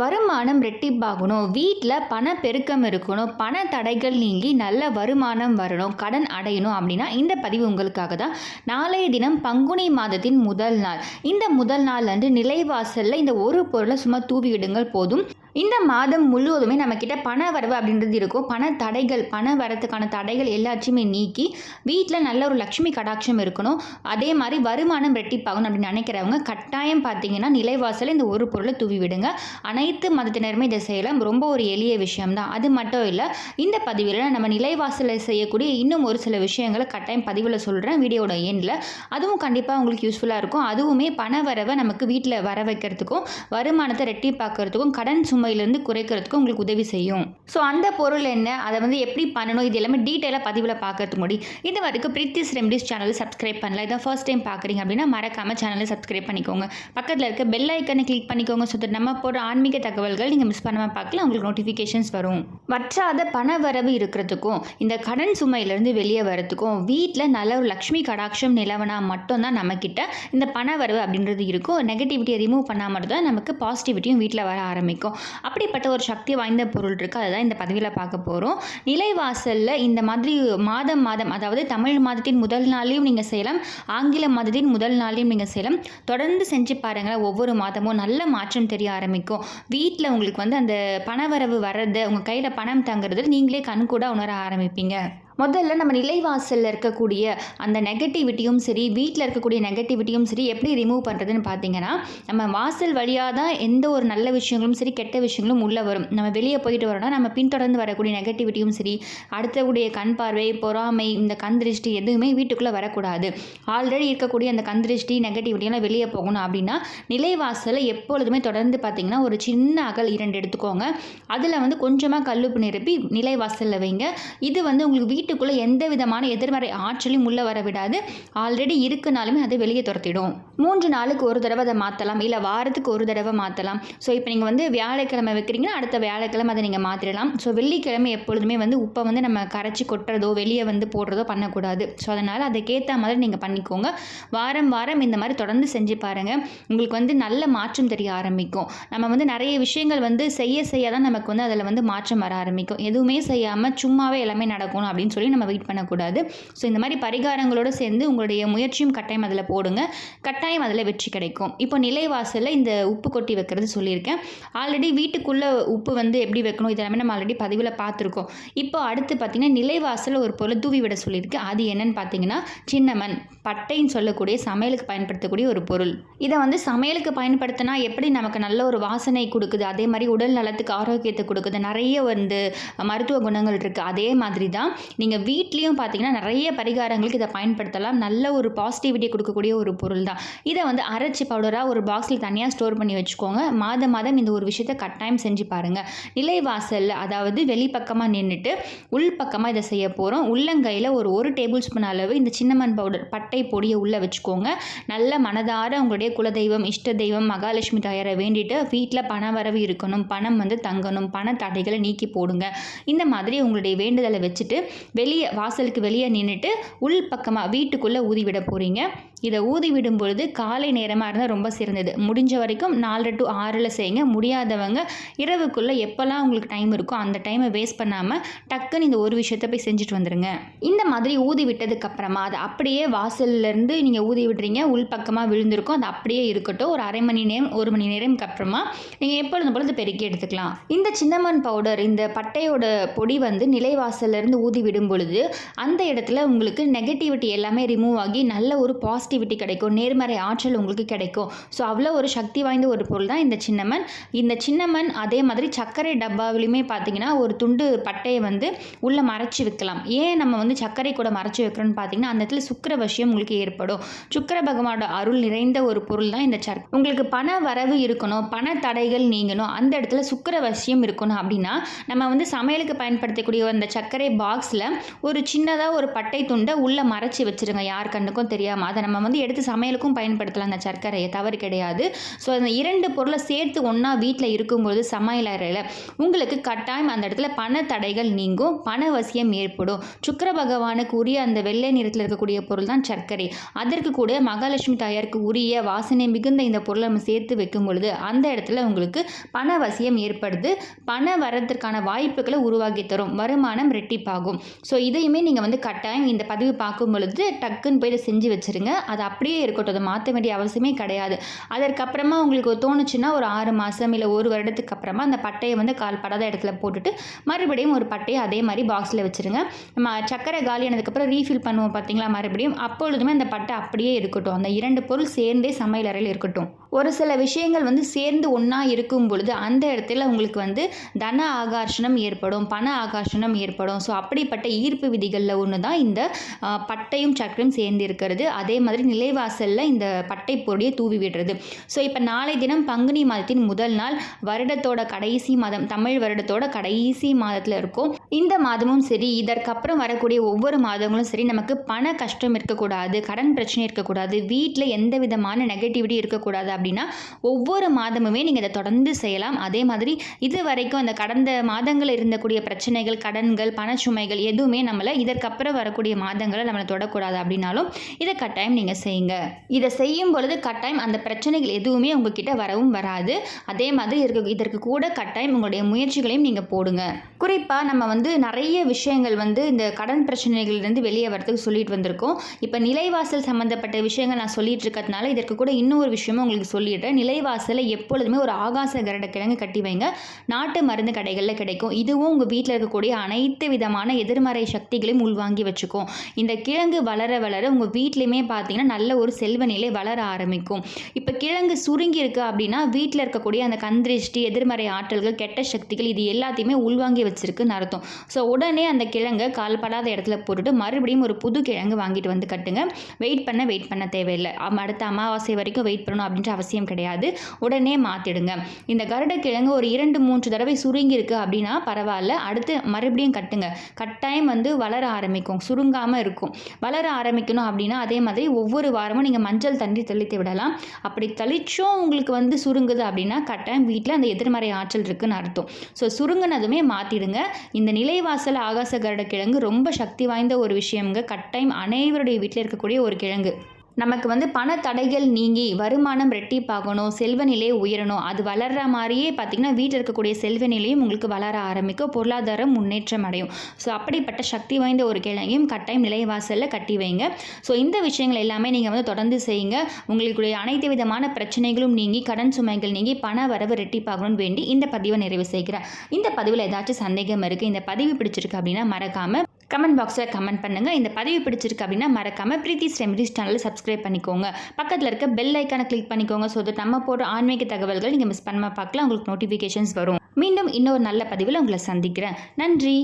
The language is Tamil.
வருமானம் ரெட்டிப்பாகணும். வீட்டில் பண பெருக்கம் இருக்கணும். பண தடைகள் நீங்கி நல்ல வருமானம் வரணும். கடன் அடையணும் அப்படின்னா இந்த பதிவு உங்களுக்காக தான். நாளைய தினம் பங்குனி மாதத்தின் முதல் நாள். இந்த முதல் நாள் அன்று நிலைவாசலில் இந்த ஒரு பொருளை சும்மா தூவிடுங்கள் போதும். இந்த மாதம் முழுவதுமே நம்மக்கிட்ட பண வரவு அப்படின்றது இருக்கும். பண தடைகள் பண வரத்துக்கான தடைகள் எல்லாத்தையுமே நீக்கி வீட்டில் நல்ல ஒரு லக்ஷ்மி கடாட்சம் இருக்கணும். அதே மாதிரி வருமானம் ரெட்டிப்பாகணும் அப்படின்னு நினைக்கிறவங்க கட்டாயம் பார்த்தீங்கன்னா நிலைவாசலில் இந்த ஒரு பொருளை தூவி விடுங்க. அனைத்து மதத்தினருமே இதை செய்யலாம். ரொம்ப ஒரு எளிய விஷயம்தான். அது மட்டும் இல்லை இந்த பதிவில் நம்ம நிலைவாசலில் செய்யக்கூடிய இன்னும் ஒரு சில விஷயங்களை கட்டாயம் பதிவில் சொல்கிறேன் வீடியோட எண்டில் அதுவும் கண்டிப்பாக உங்களுக்கு யூஸ்ஃபுல்லாக இருக்கும். அதுவுமே பண வரவை நமக்கு வீட்டில் வர வைக்கிறதுக்கும் வருமானத்தை ரெட்டிப்பாக்கிறதுக்கும் கடன் சுமையிலேருந்து குறைக்கிறதுக்கும் உங்களுக்கு உதவி செய்யும். ஸோ அந்த பொருள் என்ன? அதை வந்து எப்படி பண்ணணும்? இது எல்லாமே டீட்டெயிலாக பதிவில் பார்க்கறதுக்கு முடி இது வரைக்கும் பிரித்திஸ் ரெமடிஸ் சேனலை சப்ஸ்கிரைப் பண்ணல இதான் ஃபர்ஸ்ட் டைம் பார்க்குறீங்க அப்படின்னா மறக்காமல் சேனலை சப்ஸ்கிரைப் பண்ணிக்கோங்க. பக்கத்தில் இருக்க பெல் ஐக்கனை கிளிக் பண்ணிக்கோங்க. ஸோ நம்ம போடுற ஆன்மீக தகவல்கள் நீங்கள் மிஸ் பண்ணாமல் பார்க்கலாம் உங்களுக்கு நோட்டிஃபிகேஷன்ஸ் வரும். வற்றாத பண வரவு இருக்கிறதுக்கும் இந்த கடன் சுமையிலேருந்து வெளியே வரதுக்கும் வீட்டில் நல்ல ஒரு லக்ஷ்மி கடாட்சம் நிலவனா மட்டும்தான் நம்மக்கிட்ட இந்த பண வரவு அப்படின்றது இருக்கும். நெகட்டிவிட்டியை ரிமூவ் பண்ணால் தான் நமக்கு பாசிட்டிவிட்டியும் வீட்டில் வர ஆரம்பிக்கும். அப்படிப்பட்ட ஒரு சக்தி வாய்ந்த பொருள் இருக்குது அதுதான் இந்த பதவியில் பார்க்க போகிறோம் நிலைவாசலில் இந்த மாதிரி மாதம் மாதம் அதாவது தமிழ் மாதத்தின் முதல் நாளையும் நீங்கள் செய்யலாம் ஆங்கில மாதத்தின் முதல் நாளையும் நீங்கள் செய்யலாம். தொடர்ந்து செஞ்சு பாருங்கள் ஒவ்வொரு மாதமும் நல்ல மாற்றம் தெரிய ஆரம்பிக்கும். வீட்டில் உங்களுக்கு வந்து அந்த பணவரவு வர்றது உங்கள் கையில் பணம் தங்குறது நீங்களே கண் கூட உணர ஆரம்பிப்பீங்க. முதல்ல நம்ம நிலைவாசலில் இருக்கக்கூடிய அந்த நெகட்டிவிட்டியும் சரி வீட்டில் இருக்கக்கூடிய நெகட்டிவிட்டியும் சரி எப்படி ரிமூவ் பண்ணுறதுன்னு பார்த்தீங்கன்னா நம்ம வாசல் வழியாக தான் எந்த ஒரு நல்ல விஷயங்களும் சரி கெட்ட விஷயங்களும் உள்ளே வரும். நம்ம வெளியே போயிட்டு வரோம்னா நம்ம பின்தொடர்ந்து வரக்கூடிய நெகட்டிவிட்டியும் சரி அடுத்தக்கூடிய கண் பார்வை பொறாமை இந்த கண் திருஷ்டி எதுவுமே வீட்டுக்குள்ளே வரக்கூடாது. ஆல்ரெடி இருக்கக்கூடிய அந்த கண் திருஷ்டி நெகட்டிவிட்டியெல்லாம் வெளியே போகணும் அப்படின்னா நிலைவாசலை எப்பொழுதுமே தொடர்ந்து பார்த்தீங்கன்னா ஒரு சின்ன அகல் இரண்டு எடுத்துக்கோங்க. அதில் வந்து கொஞ்சமாக கல்லுப்பு நிரப்பி நிலைவாசலில் வைங்க. இது வந்து உங்களுக்கு வீட்டுக்குள்ளே எந்த விதமான எதிர்மறை ஆற்றலையும் உள்ளே வர விடாது. ஆல்ரெடி இருக்குனாலுமே அதை வெளியே துரத்திடும். மூன்று நாளுக்கு ஒரு தடவை அதை மாற்றலாம் இல்லை வாரத்துக்கு ஒரு தடவை மாற்றலாம் ஸோ இப்போ நீங்கள் வந்து வியாழக்கிழமை வைக்கிறீங்கன்னா அடுத்த வியாழக்கிழமை அதை நீங்கள் மாற்றிடலாம் ஸோ வெள்ளிக்கிழமை எப்பொழுதுமே வந்து உப்பை வந்து நம்ம கரைச்சி கொட்டுறதோ வெளியே வந்து போடுறதோ பண்ணக்கூடாது. ஸோ அதனால் அதுக்கேற்ற மாதிரி நீங்கள் பண்ணிக்கோங்க. வாரம் வாரம் இந்த மாதிரி தொடர்ந்து செஞ்சு பாருங்கள் உங்களுக்கு வந்து நல்ல மாற்றம் தெரிய ஆரம்பிக்கும். நம்ம வந்து நிறைய விஷயங்கள் வந்து செய்ய செய்ய தான் நமக்கு வந்து அதில் வந்து மாற்றம் வர ஆரம்பிக்கும். எதுவுமே செய்யாமல் சும்மாவே எல்லாமே நடக்கணும் அப்படின்னு சொல்லி நம்ம வெயிட் பண்ணக்கூடாது. ஸோ இந்த மாதிரி பரிகாரங்களோடு சேர்ந்து உங்களுடைய முயற்சியும் கட்டாயம் அதில் போடுங்க. கட்டாயம் அதில் வெற்றி கிடைக்கும். இப்போ நிலைவாசலில் இந்த உப்பு கொட்டி வைக்கிறது சொல்லியிருக்கேன். ஆல்ரெடி வீட்டுக்குள்ளே உப்பு வந்து எப்படி வைக்கணும்? இதெல்லாமே நம்ம ஆல்ரெடி பதிவில் பார்த்துருக்கோம். இப்போ அடுத்து பார்த்திங்கன்னா நிலைவாசலில் ஒரு பொருள் தூவி விட சொல்லியிருக்கு அது என்னன்னு பார்த்தீங்கன்னா சின்னமன். பட்டைன்னு சொல்லக்கூடிய சமையலுக்கு பயன்படுத்தக்கூடிய ஒரு பொருள். இதை வந்து சமையலுக்கு பயன்படுத்தினா எப்படி நமக்கு நல்ல ஒரு வாசனை கொடுக்குது? அதே மாதிரி உடல் நலத்துக்கு ஆரோக்கியத்தை கொடுக்குது. நிறைய வந்து மருத்துவ குணங்கள் இருக்குது அதே மாதிரி தான் நீங்கள் வீட்லேயும் பார்த்தீங்கன்னா நிறைய பரிகாரங்களுக்கு இதை பயன்படுத்தலாம். நல்ல ஒரு பாசிட்டிவிட்டி கொடுக்கக்கூடிய ஒரு பொருள் தான் இதை வந்து அரைச்சி பவுடராக ஒரு பாக்ஸில் தனியாக ஸ்டோர் பண்ணி வச்சுக்கோங்க. மாதம் மாதம் இந்த ஒரு விஷயத்தை கட்டாயம் செஞ்சு பாருங்கள் நிலைவாசலில் அதாவது வெளிப்பக்கமாக நின்றுட்டு உள் பக்கமாக இதை செய்ய போகிறோம் உள்ளங்கையில் ஒரு ஒரு டேபிள் ஸ்பூன் அளவு இந்த சின்னமன் பவுடர் பட்டை பொடியை உள்ளே வச்சுக்கோங்க. நல்ல மனதார உங்களுடைய குலதெய்வம் இஷ்ட தெய்வம் மகாலட்சுமி தாயாரை வேண்டிட்டு வீட்டில் பண வரவு இருக்கணும். பணம் வந்து தங்கணும். பண தடைகளை நீக்கி போடுங்க. இந்த மாதிரி உங்களுடைய வேண்டுதலை வச்சுட்டு வெளியே வாசலுக்கு வெளியே நின்றுட்டு உள் பக்கமாக வீட்டுக்குள்ளே ஊதி விட போகிறீங்க இதை ஊதி விடும் பொழுது காலை நேரமாக இருந்தால் ரொம்ப சிறந்தது. முடிஞ்ச வரைக்கும் நாலரை டு ஆறில் செய்யுங்க முடியாதவங்க இரவுக்குள்ளே எப்போல்லாம் உங்களுக்கு டைம் இருக்கோ அந்த டைமை வேஸ்ட் பண்ணாமல் டக்குன்னு இந்த ஒரு விஷயத்தை போய் செஞ்சுட்டு வந்துடுங்க இந்த மாதிரி ஊதி விட்டதுக்கப்புறமா அது அதை அப்படியே வாசல்லேருந்து நீங்கள் ஊதி விடுறீங்க. உள் பக்கமாக விழுந்திருக்கும். அது அப்படியே இருக்கட்டும். ஒரு அரை மணி நேரம் ஒரு மணி நேரம்க்கு அப்புறமா நீங்கள் எப்பொழுதும் போல இதை பெருக்கி எடுத்துக்கலாம். இந்த சின்னமன் பவுடர் இந்த பட்டையோட பொடி வந்து நிலைவாசல்லேருந்து ஊதி விடும் பொழுது அந்த இடத்துல உங்களுக்கு நெகட்டிவிட்டி எல்லாமே ரிமூவ் ஆகி நல்ல ஒரு பாசிட்டிவிட்டி கிடைக்கும் நேர்மறை ஆற்றல் உங்களுக்கு கிடைக்கும். ஸோ அவ்வளோ ஒரு சக்தி வாய்ந்த ஒரு பொருள் தான் இந்த சின்னமன். இந்த சின்னமன் அதே மாதிரி சர்க்கரை டப்பாவிலுமே பார்த்தீங்கன்னா ஒரு துண்டு பட்டையை வந்து உள்ளே மறைச்சி வைக்கலாம். ஏன் நம்ம வந்து சர்க்கரை கூட மறைச்சி வைக்கிறோம்னு பார்த்தீங்கன்னா அந்த இடத்துல சுக்கர வசியம் உங்களுக்கு ஏற்படும். சுக்கர பகவானோட அருள் நிறைந்த ஒரு பொருள் தான் இந்த சர்க் உங்களுக்கு பண வரவு இருக்கணும் பண தடைகள் நீங்கணும் அந்த இடத்துல சுக்கர வசியம் இருக்கணும் அப்படின்னா நம்ம வந்து சமையலுக்கு பயன்படுத்தக்கூடிய அந்த சர்க்கரை பாக்ஸில் ஒரு சின்னதாக ஒரு பட்டை துண்டை உள்ளே மறைச்சி வச்சிருங்க. யார் கண்ணுக்கும் தெரியாமல் அதை நம்ம வந்து எடுத்து சமையலுக்கும் பயன்படுத்தலாம். அந்த சர்க்கரையை தவறு கிடையாது. ஸோ அந்த இரண்டு பொருளை சேர்த்து ஒன்றா வீட்டில் இருக்கும்போது சமையலறையில் உங்களுக்கு கட்டாயம் அந்த இடத்துல பண தடைகள் நீங்கும். பண வசியம் ஏற்படும். சுக்கர பகவானுக்கு உரிய அந்த வெள்ளை நிறத்தில் இருக்கக்கூடிய பொருள் தான் சர்க்கரை. அதற்கு கூட மகாலட்சுமி தாயாருக்கு உரிய வாசனை மிகுந்த இந்த பொருளை நம்ம சேர்த்து வைக்கும் பொழுது அந்த இடத்துல உங்களுக்கு பண வசியம் ஏற்படுது. பண வரதற்கான வாய்ப்புகளை உருவாக்கி தரும். வருமானம் ரெட்டிப்பாகும். ஸோ இதையுமே நீங்கள் வந்து கட்டாயம் இந்த பதிவு பார்க்கும் பொழுது டக்குன்னு போய் இதை செஞ்சு வச்சுருங்க. அது அப்படியே இருக்கட்டும். அதை மாற்ற வேண்டிய அவசியமே கிடையாது. அதற்கப்புறமா உங்களுக்கு தோணுச்சுன்னா ஒரு ஆறு மாதம் இல்லை ஒரு வருடத்துக்கு அப்புறமா அந்த பட்டையை வந்து கால் படாத இடத்துல போட்டுட்டு மறுபடியும் ஒரு பட்டையை அதே மாதிரி பாக்ஸில் வச்சுருங்க. நம்ம சக்கரை காலியானதுக்கப்புறம் ரீஃபில் பண்ணுவோம் பார்த்தீங்களா மறுபடியும் அப்பொழுதுமே அந்த பட்டை அப்படியே இருக்கட்டும். அந்த இரண்டு பொருள் சேர்ந்தே சமையல் அறையில் இருக்கட்டும். ஒரு சில விஷயங்கள் வந்து சேர்ந்து ஒன்றா இருக்கும் பொழுது அந்த இடத்துல உங்களுக்கு வந்து தன ஆகர்ஷணம் ஏற்படும் பண ஆகர்ஷணம் ஏற்படும். ஸோ அப்படிப்பட்ட ஈர்ப்பு விதிகளில் ஒன்று தான் இந்த பட்டையும் சக்கரையும் சேர்ந்து இருக்கிறது அதே மாதிரி நிலைவாசலில் இந்த பட்டை பொடியை தூவி விடுறது. ஸோ இப்போ நாளை தினம் பங்குனி மாதத்தின் முதல் நாள் வருடத்தோட கடைசி மாதம் தமிழ் வருடத்தோட கடைசி மாதத்தில் இருக்கும். இந்த மாதமும் சரி இதற்கப்புறம் வரக்கூடிய ஒவ்வொரு மாதங்களும் சரி நமக்கு பண கஷ்டம் இருக்கக்கூடாது கடன் பிரச்சனை இருக்கக்கூடாது வீட்டில் எந்த விதமான நெகட்டிவிட்டி இருக்கக்கூடாது அப்படின்னா ஒவ்வொரு மாதமுமே நீங்கள் இதை தொடர்ந்து செய்யலாம். அதே மாதிரி இது வரைக்கும் அந்த கடந்த மாதங்களில் இருந்தக்கூடிய பிரச்சனைகள் கடன்கள் பணச்சுமைகள் எதுவுமே நம்மளை இதற்கப்புறம் வரக்கூடிய மாதங்களை நம்மளை தொடக்கூடாது அப்படின்னாலும் இதை கட்டாயம் நீங்கள் செய்யுங்க. இதை செய்யும் பொழுது கட்டாயம் அந்த பிரச்சனைகள் எதுவுமே உங்ககிட்ட வரவும் வராது. அதே மாதிரி இதற்கு இதற்கு கூட கட்டாயம் உங்களுடைய முயற்சிகளையும் நீங்கள் போடுங்க. குறிப்பாக நம்ம வந்து நிறைய விஷயங்கள் வந்து இந்த கடன் பிரச்சனைகள்லேருந்து வெளியே வரதுக்கு சொல்லிட்டு வந்திருக்கோம். இப்போ நிலைவாசல் சம்மந்தப்பட்ட விஷயங்கள் நான் சொல்லிட்டு இருக்கிறதுனால இதற்கு கூட இன்னொரு விஷயமும் உங்களுக்கு சொல்லிடுறேன். நிலைவாசலில் எப்பொழுதுமே ஒரு ஆகாச கரட கிழங்கு கட்டி வைங்க. நாட்டு மருந்து கடைகளில் கிடைக்கும். இதுவும் உங்கள் வீட்டில் இருக்கக்கூடிய அனைத்து விதமான எதிர்மறை சக்திகளையும் உள்வாங்கி வச்சுக்கும். இந்த கிழங்கு வளர வளர உங்கள் வீட்லேயுமே பார்த்தீங்கன்னா நல்ல ஒரு செல்வ நிலை வளர ஆரம்பிக்கும். இப்போ கிழங்கு சுருங்கியிருக்கு அப்படின்னா வீட்டில் இருக்கக்கூடிய அந்த கந்திருஷ்டி எதிர்மறை ஆற்றல்கள் கெட்ட சக்திகள் இது எல்லாத்தையுமே உள்வாங்கி வச்சிருக்குன்னு அர்த்தம். ஸோ உடனே அந்த கிழங்கை கால்படாத இடத்துல போட்டுட்டு மறுபடியும் ஒரு புது கிழங்கு வாங்கிட்டு வந்து கட்டுங்க. வெயிட் பண்ண வெயிட் பண்ண தேவையில்லை. அடுத்த அமாவாசை வரைக்கும் வெயிட் பண்ணணும் அப்படின்ற அவசியம் கிடையாது. உடனே மாற்றிடுங்க இந்த கருடக்கிழங்கு ஒரு இரண்டு மூன்று தடவை சுருங்கியிருக்கு அப்படின்னா பரவாயில்ல. அடுத்து மறுபடியும் கட்டுங்க. கட்டாயம் வந்து வளர ஆரம்பிக்கும். சுருங்காமல் இருக்கும். வளர ஆரம்பிக்கணும் அப்படின்னா அதே மாதிரி ஒவ்வொரு வாரமும் நீங்கள் மஞ்சள் தண்ணி தெளித்து விடலாம். அப்படி தெளிச்சும் உங்களுக்கு வந்து சுருங்குது அப்படின்னா கட்டாயம் வீட்டில் அந்த எதிர்மறை ஆற்றல் இருக்குன்னு அர்த்தம். ஸோ சுருங்கினதுமே மாற்றிடுங்க இந்த நிலைவாசல் ஆகாச கருட கிழங்கு ரொம்ப சக்தி வாய்ந்த ஒரு விஷயம்ங்க. கட்டாயம் அனைவருடைய வீட்டில் இருக்கக்கூடிய ஒரு கிழங்கு. நமக்கு வந்து பண தடைகள் நீங்கி வருமானம் ரெட்டிப்பாகணும் செல்வநிலை உயரணும் அது வளர்ற மாதிரியே பார்த்திங்கன்னா வீட்டில் இருக்கக்கூடிய செல்வ நிலையும் உங்களுக்கு வளர ஆரம்பிக்கும். பொருளாதாரம் முன்னேற்றம் அடையும். ஸோ அப்படிப்பட்ட சக்தி வாய்ந்த ஒரு கிழங்கையும் கட்டாயம் நிலைவாசலில் கட்டி வைங்க. ஸோ இந்த விஷயங்கள் எல்லாமே நீங்கள் வந்து தொடர்ந்து செய்யுங்க. உங்களுடைய அனைத்து விதமான பிரச்சனைகளும் நீங்கி கடன் சுமைகள் நீங்கி பண வரவு ரெட்டிப்பாகணும்னு வேண்டி இந்த பதிவை நிறைவு செய்கிறேன். இந்த பதிவில் ஏதாச்சும் சந்தேகம் இருக்குது இந்த பதிவு பிடிச்சிருக்கு அப்படின்னா மறக்காமல் கமெண்ட் பாக்ஸில் கமெண்ட் பண்ணுங்கள் இந்த பதிவு பிடிச்சிருக்கு அப்படின்னா மறக்காமல் பிரீத்தி ரெமடிஸ் சேனலை சப்ஸ்கிரைப் பண்ணிக்கோங்க. பக்கத்தில் இருக்க பெல் ஐக்கானை கிளிக் பண்ணிக்கோங்க. ஸோ தட் நம்ம போடுற ஆன்மீக தகவல்கள் நீங்கள் மிஸ் பண்ணாமல் பார்க்கலாம். உங்களுக்கு நோட்டிஃபிகேஷன்ஸ் வரும். மீண்டும் இன்னொரு நல்ல பதிவில் உங்களை சந்திக்கிறேன். நன்றி.